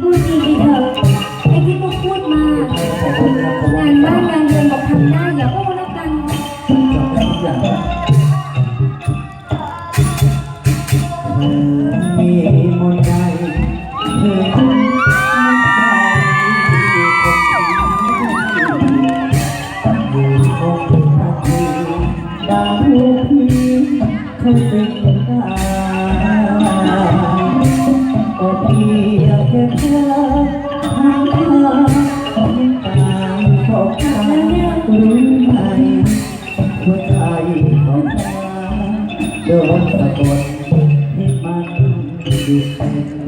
พูดดีดีเถอไอที่พวกพูดมางานบ้านงานเรือนบอทำได้อย่าพูดแล้วกันมีมนใดเธอคงอยู่คงทันทีดาวพี่เคย เดินตะโกนที่มันดูดี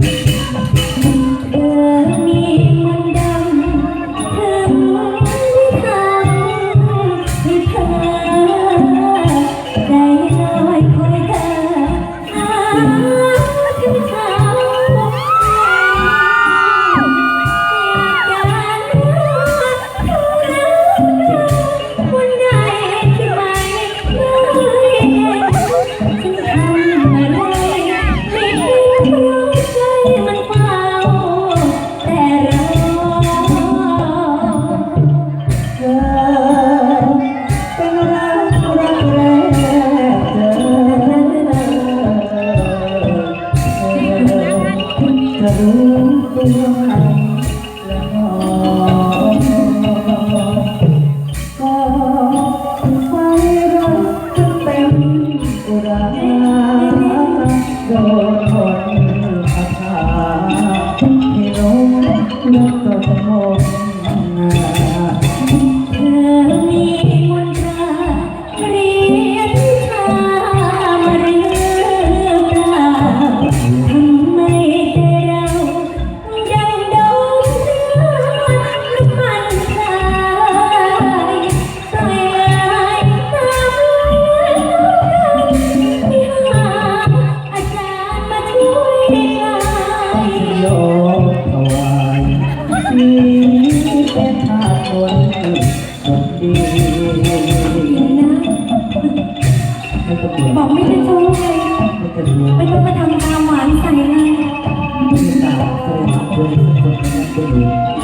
รู้ตัวแล้ว บอกไม่ได้โทษไม่งไม่ต้องมาทำตามหวานใส่เลย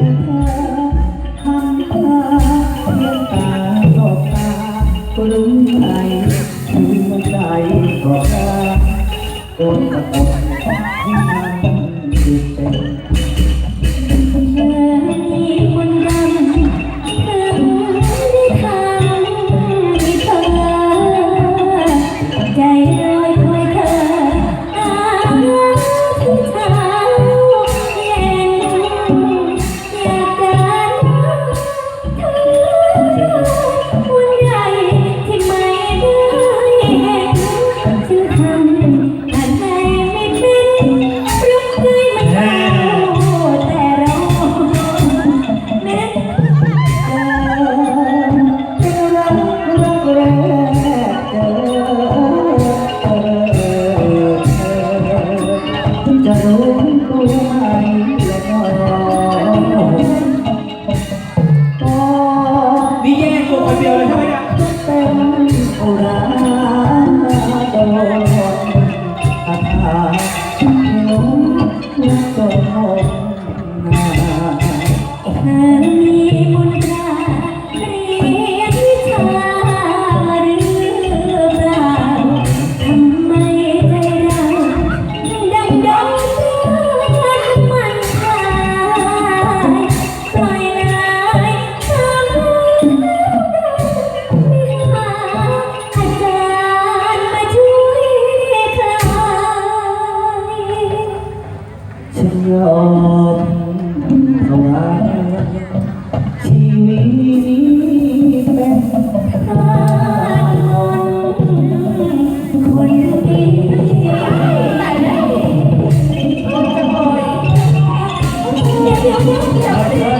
ก็ได้โดนกระทองที่มันเป็น ยอมถวายชีวิตเป็คนดีเดี๋ยวเก